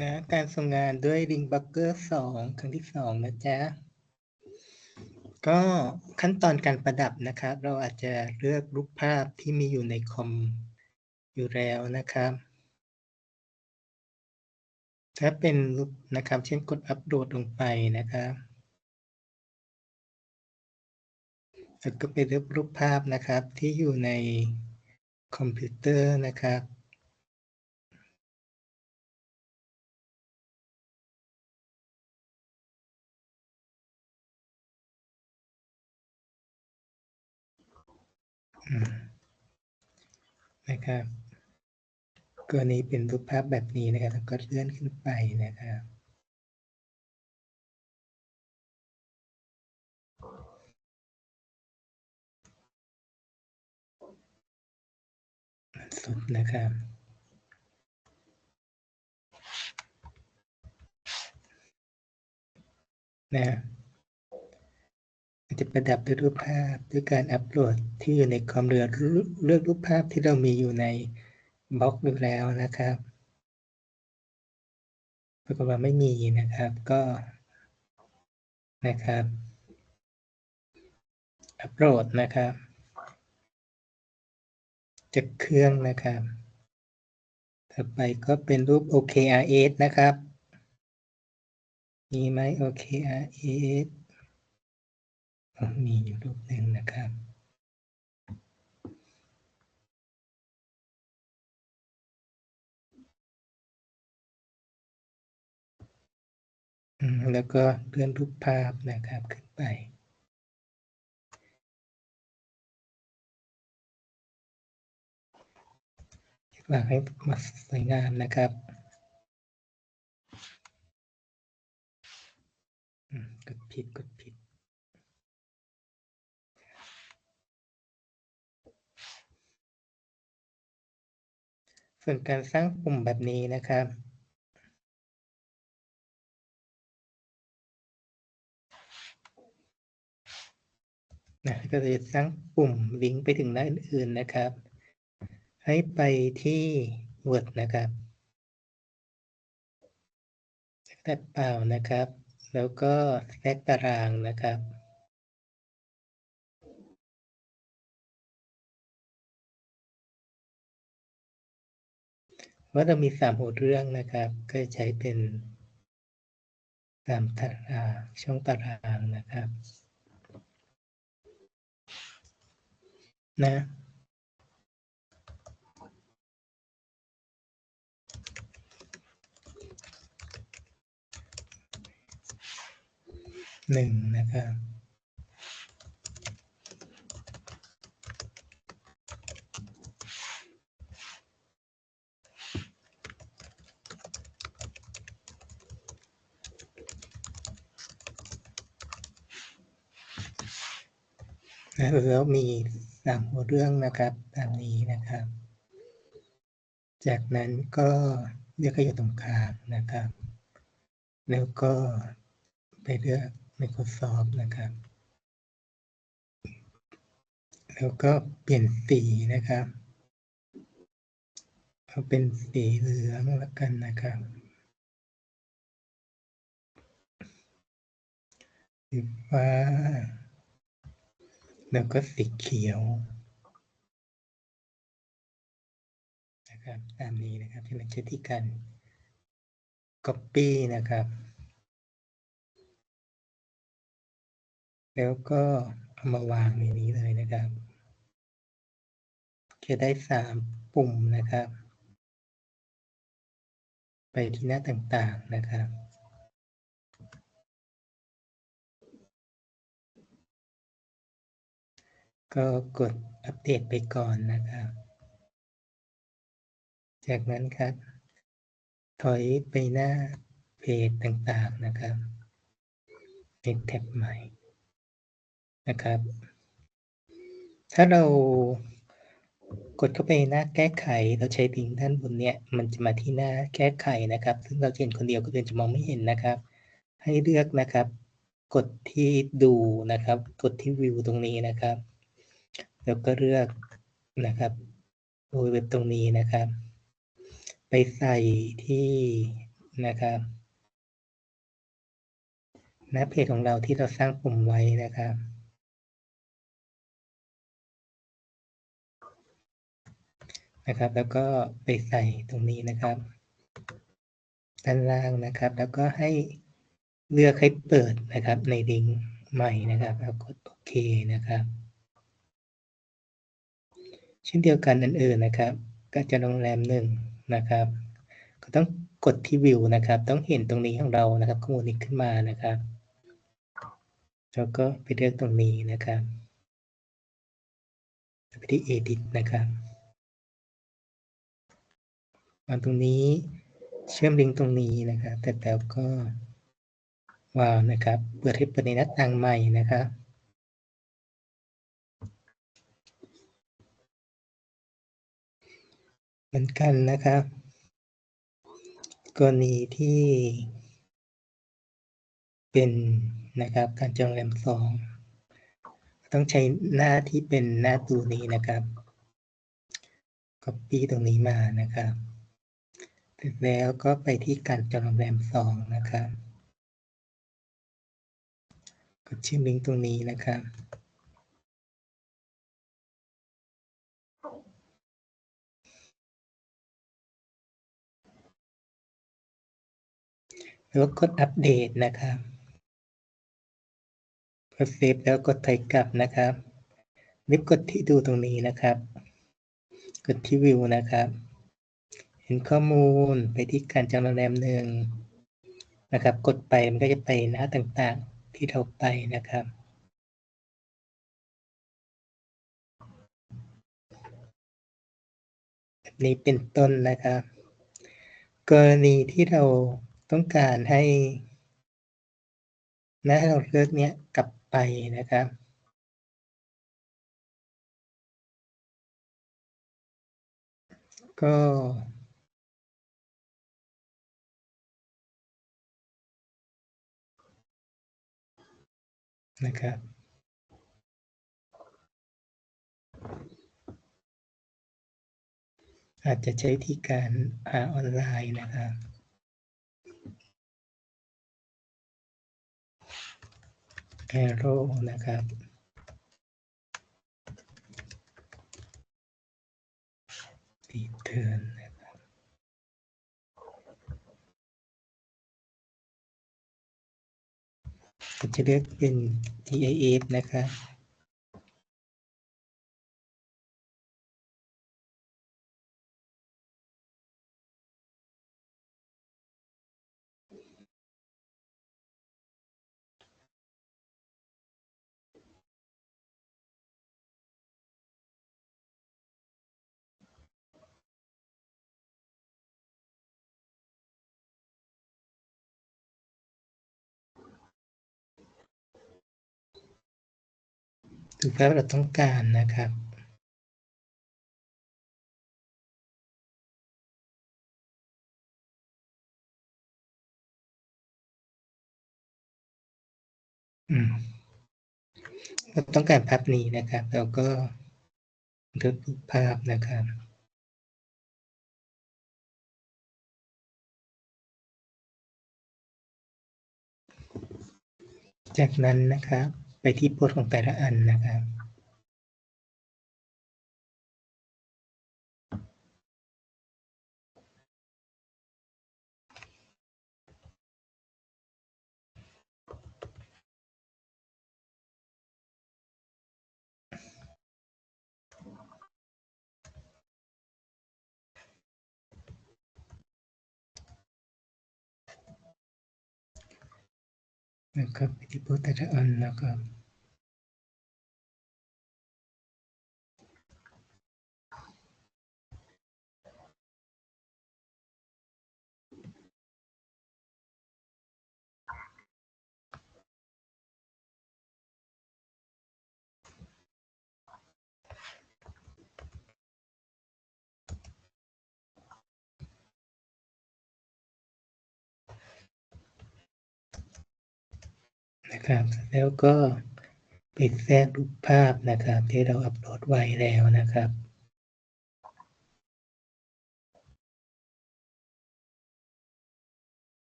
นะการส่งงานด้วย Ring b u g g e r 2ครั้งที่สองนะจ๊ะ ก็ขั้นตอนการประดับนะครับ เราอาจจะเลือกรูปภาพที่มีอยู่ในคอมอยู่แล้วนะครับ ถ้าเป็นรูปนะครับ เช่นกดอัปโหลดลงไปนะครับ แล้วก็ไปเลือกรูปภาพนะครับที่อยู่ในคอมพิวเตอร์นะครับ นะครับ กรณีเป็นรูปภาพแบบนี้นะครับแล้วก็เลื่อนขึ้นไปนะครับสุดนะครับนะ จะประดับด้วยรูปภาพด้วยการอัปโหลดที่อยู่ในคอมเรือเลือกรูปภาพที่เรามีอยู่ในบล็อกอยู่แล้วนะครับปรากฏว่าไม่มีนะครับก็นะครับอัปโหลดนะครับจากเครื่องนะครับ ต่อไปก็เป็นรูป OKRS นะครับ มีไหม OKRS อ๋อ มีอยู่รูปหนึ่งนะครับอืมแล้วก็เลื่อนรูปภาพนะครับขึ้นไปอยากให้มาสวยงามนะครับอืมกดผิดกดผิด ส่วนการสร้างปุ่มแบบนี้นะครับ นะก็จะสร้างปุ่มลิงก์ไปถึงหน้าอื่นๆนะครับ ให้ไปที่ Word นะครับแท็บเปล่านะครับ แล้วก็แทรกตารางนะครับ ว่าเรามีสามหัวเรื่องนะครับ ก็ใช้เป็นตามตารางช่องตารางนะครับ นะหนึ่งนะครับ นะแล้วมีสามหัวเรื่องนะครับตามนี้นะครับ จากนั้นก็เลือกขยะตรงกลางนะครับ แล้วก็ไปเลือก Microsoft นะครับ แล้วก็เปลี่ยนสีนะครับเอาเป็นสีเหลืองแล้วกันนะครับสีฟ้า แล้วก็สีเขียวนะครับตามนี้นะครับที่เราใช้ที่การ Copy นะครับ แล้วก็เอามาวางในนี้เลยนะครับจะได้สามปุ่มนะครับ ไปที่หน้าต่างๆนะครับ ก็กดอัปเดตไปก่อนนะครับ จากนั้นครับ ถอยไปหน้าเพจต่างๆนะครับเป็นแท็บใหม่นะครับ ถ้าเรากดเข้าไปหน้าแก้ไข เราใช้ลิงก์ด้านบนเนี้ยมันจะมาที่หน้าแก้ไขนะครับ ซึ่งเราเห็นคนเดียวก็เดินจะมองไม่เห็นนะครับ ให้เลือกนะครับ กดที่ดูนะครับ กดที่วิวตรงนี้นะครับ แล้วก็เลือกนะครับโดยเว็บตรงนี้นะครับ ไปใส่ที่นะครับหน้าเพจของเราที่เราสร้างปุ่มไว้นะครับนะครับ แล้วก็ไปใส่ตรงนี้นะครับด้านล่างนะครับ แล้วก็ให้เลือกให้เปิดนะครับในลิงก์ใหม่นะครับแล้วกดโอเคนะครับ เช่นเดียวกันอันอื่นนะครับ ก็จะโรงแรมหนึ่งนะครับ ก็ต้องกดที่วิวนะครับ ต้องเห็นตรงนี้ของเรานะครับ ข้อมูลนี้ขึ้นมานะครับแล้วก็ไปเลือกตรงนี้นะครับไปที่ edit นะครับมาตรงนี้เชื่อมลิงก์ตรงนี้นะครับ แต่แล้วก็ว้าวนะครับ เปิดให้เปิดในหน้าต่างใหม่นะครับ เหมือนกันนะครับ กรณีที่ เป็นนะครับ การจองแรมสองต้องใช้หน้าที่เป็นหน้าตัวนี้นะครับ copy ตรงนี้มานะครับเสร็จแล้วก็ไปที่การจองโรงแรมสองนะครับ กดชื่อลิงก์ตรงนี้นะครับ แล้วกดอัปเดตนะครับพอเซฟแล้วกดถอยกลับนะครับรีบกดที่ดูตรงนี้นะครับ กดที่วิวนะครับ เห็นข้อมูลไปที่การจองโรงแรมหนึ่งนะครับ กดไปมันก็จะไปหน้าต่างๆที่เราไปนะครับแบบนี้เป็นต้นนะครับ กรณีที่เรา ต้องการให้หน้าเราเลือกเนี้ยกลับไปนะครับก็นะครับอาจจะใช้วิธีการหาออนไลน์นะครับ arrow นะครับ return นะครับ จะเลือกเป็น GIS นะครับ ถูกแล้วเราต้องการนะครับอืมเราต้องการภาพนี้นะครับแล้วก็เลือกภาพนะครับจากนั้นนะครับ ไปที่โพสต์ของแต่ละอันนะครับ นะครับไปที่โพสต์แต่ละอันนะครับ ครับ แล้วก็ปิดแทรกรูปภาพนะครับ ที่เราอัปโหลดไว้แล้วนะครับ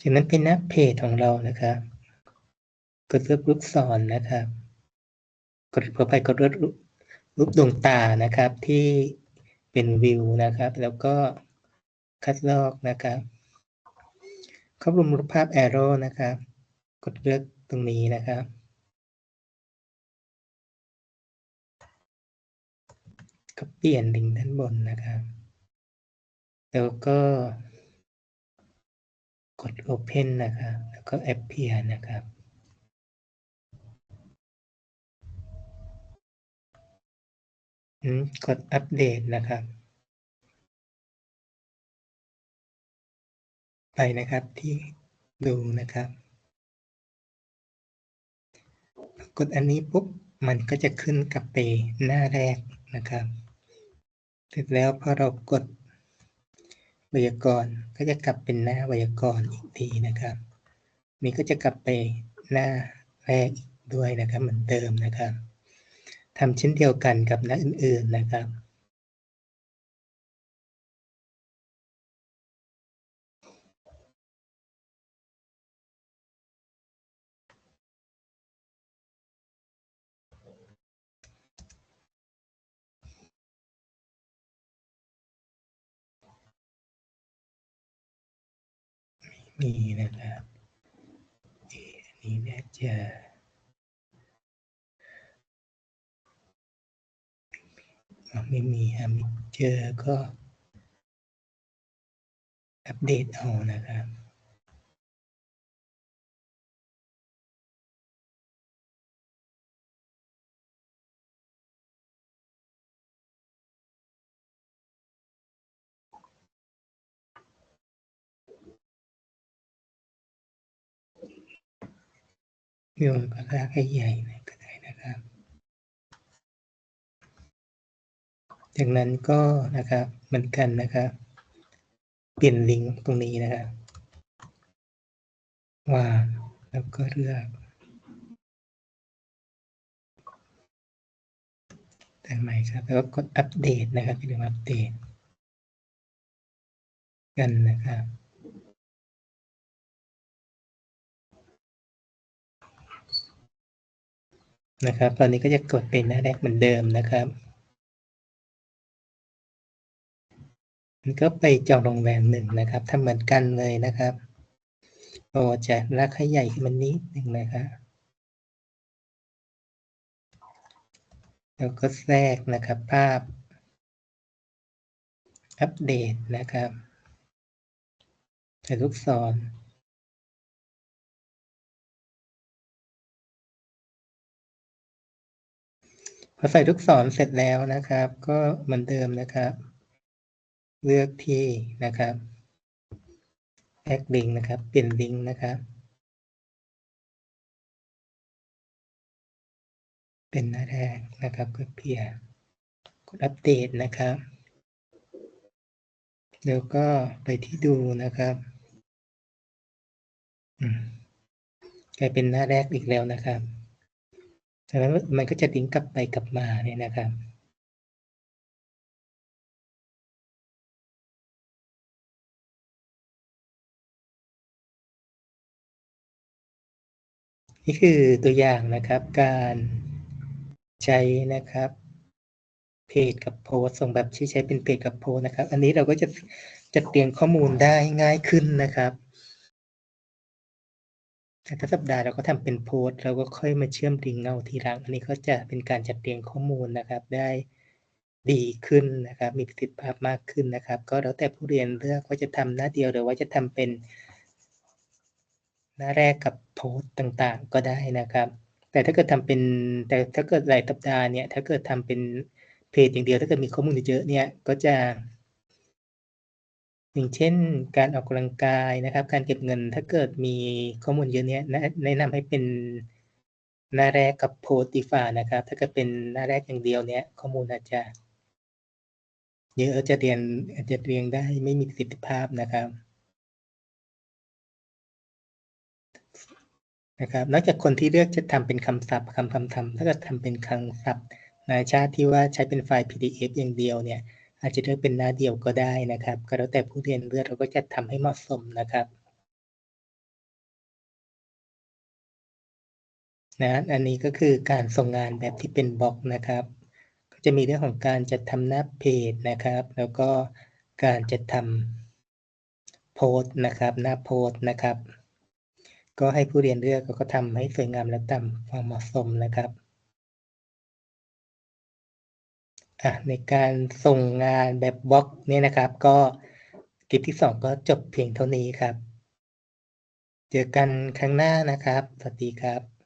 จากนั้นเป็นหน้าเพจของเรานะครับ กดเลือกลูกศรนนะครับ กดเพื่อไปกดเลือก รูปดวงตานะครับที่เป็นวิวนะครับ แล้วก็คัดลอกนะครับครอบรวมรูปภาพแอโร่นะครับ กดเลือกตรงนี้นะครับ ก็เปลี่ยนลิงด้านบนนะครับ แล้วก็กด Open นะครับ แล้วก็ Appear นะครับ กดอัปเดตนะครับ ไปนะครับที่ดูนะครับ กดอันนี้ปุ๊บมันก็จะขึ้นกลับไปหน้าแรกนะครับ เสร็จแล้วพอเรากดไวยากรณ์ก็จะกลับเป็นหน้าไวยากรณ์อีกทีนะครับ นี่ก็จะกลับไปหน้าแรกด้วยนะครับเหมือนเดิมนะครับ ทำเช่นเดียวกันกับน้าอื่น ๆนะครับ มีนะครับอันนี้น่าจะ ไม่มีฮะไม่เจอก็อัปเดตเอานะครับโยนก็ลากให้ใหญ่ก็ได้นะครับ จากนั้นก็นะครับเหมือนกันนะครับเปลี่ยนลิงก์ตรงนี้นะครับว่าแล้วก็เลือกแต่ใหม่ครับ แล้วก็กดอัปเดตนะครับอย่าลืมอัปเดต กันนะครับนะครับ ตอนนี้ก็จะกดเป็นหน้าแรกเหมือนเดิมนะครับ ก็ไปจองโรงแรมหนึ่งนะครับทำเหมือนกันเลยนะครับ โอ้จะรักให้ใหญ่ขึ้นมานิดหนึ่งนะครับแล้วก็แทรกนะครับภาพ อัปเดตนะครับใส่ลูกศรพอใส่ลูกศรเสร็จแล้วนะครับ ก็เหมือนเดิมนะครับ เลือกที่นะครับแอดลิงก์นะครับ เปลี่ยนลิงก์นะครับ เป็นหน้าแรกนะครับก็เพียร์กดอัปเดตนะครับ แล้วก็ไปที่ดูนะครับกลายเป็นหน้าแรกอีกแล้วนะครับจากนั้นมันก็จะลิงก์กลับไปกลับมาเนี่ยนะครับ นี่คือตัวอย่างนะครับการใช้นะครับเพจกับโพสส่งแบบที่ใช้เป็นเพจกับโพสนะครับ อันนี้เราก็จะจัดเตรียงข้อมูลได้ง่ายขึ้นนะครับแต่ถ้าสัปดาห์เราก็ทำเป็นโพสเราก็ค่อยมาเชื่อมลิงเงาทีหลัง อันนี้ก็จะเป็นการจัดเรียงข้อมูลนะครับ ได้ดีขึ้นนะครับ มีประสิทธิภาพมากขึ้นนะครับ ก็แล้วแต่ผู้เรียนเลือกว่าจะทำหน้าเดียวหรือว่าจะทำเป็น หน้าแรกกับโพสต์ต่างๆ ก็ได้นะครับ แต่ถ้าเกิดทำเป็นแต่ถ้าเกิดรายสัปดาห์เนี่ยถ้าเกิดทำเป็นเพจอย่างเดียวถ้าเกิดมีข้อมูลเยอะเนี่ยก็จะ อย่างเช่น การออกกำลังกายนะครับ การเก็บเงินถ้าเกิดมีข้อมูลเยอะเนี้ยแนะนำให้เป็นหน้าแรกกับโพสต์ดีฟ้านะครับ ถ้าเกิดเป็นหน้าแรกอย่างเดียวเนี้ยข้อมูลอาจจะเยอะจะเรียนอาจจะเรียงได้ไม่มีประสิทธิภาพนะครับ นะครับ นอกจากคนที่เลือกจะทำเป็นคำศัพท์คำคำคำถ้าเกิดทำเป็นคำศัพท์นายชาติที่ว่าใช้เป็นไฟล์ PDF อย่างเดียวเนี่ยอาจจะเลือกเป็นหน้าเดียวก็ได้นะครับ ก็แล้วแต่ผู้เรียนเลือกเราก็จะทำให้เหมาะสมนะครับนะอันนี้ก็คือการส่งงานแบบที่เป็นบล็อกนะครับ ก็จะมีเรื่องของการจัดทำหน้าเพจนะครับ แล้วก็การจัดทำโพสต์นะครับ หน้าโพสต์นะครับ ก็ให้ผู้เรียนเลือกแล้วก็ทำให้สวยงามและตามความเหมาะสมนะครับอะในการส่งงานแบบบล็อกเนี่ยนะครับ ก็คลิปที่สองก็จบเพียงเท่านี้ครับ เจอกันครั้งหน้านะครับ สวัสดีครับ